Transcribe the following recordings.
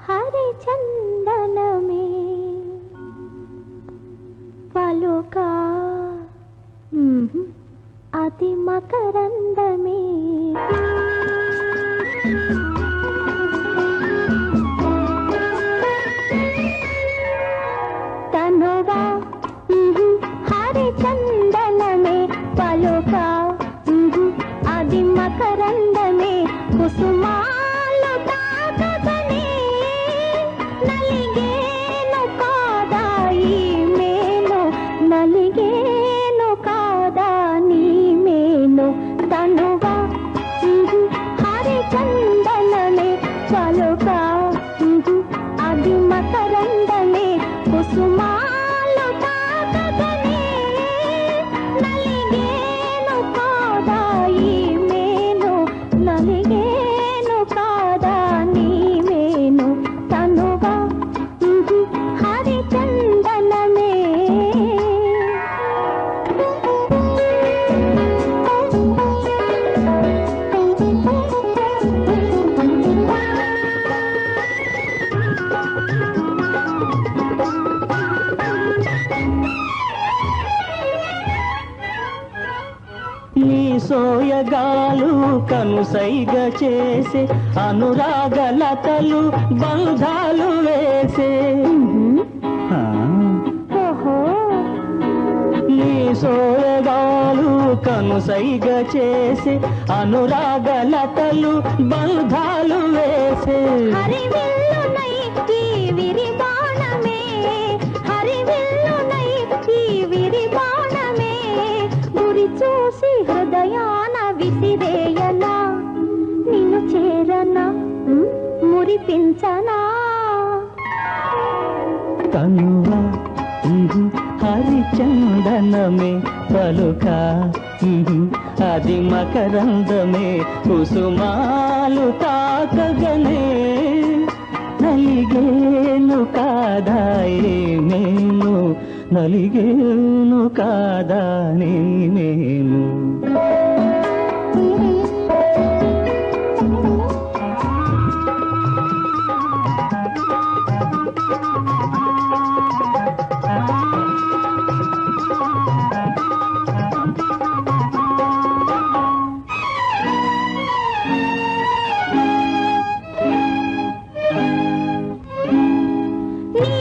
హరి చందనమే. పలుకా. అతి మకరందమే. తనువా మ్మ్. పలుకా అది మకరందమే. కుసుమాలు కుసుమాలు సోయగాలు కనుసైగ చేసే అనురాగలతలు బంధాలు వేసే. ఆ, ఓహో. నీ సోయగాలు కనుసైగ చేసే అనురాగలతలు బంధాలు వేసే. కురిపించనా? తనువా హరిచందనమే పలుక అది మకరందమే కుసుమాలు తాకగనే. నలిగేను కాదాయే నేను నలిగేను కాదా నేను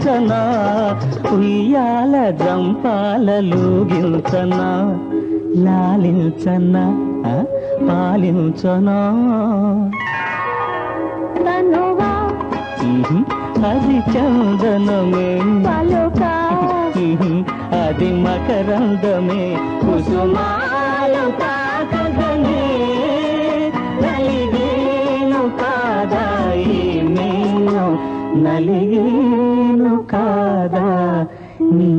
మరులూరించనా ఉయ్యాల జంపాలలుగించనా లాలించనా? పాలించనా? తనువా? అది చందనమే. పలుకా? అది మకరందమే. కుసుమాలు కలిగేను కాదా? నీ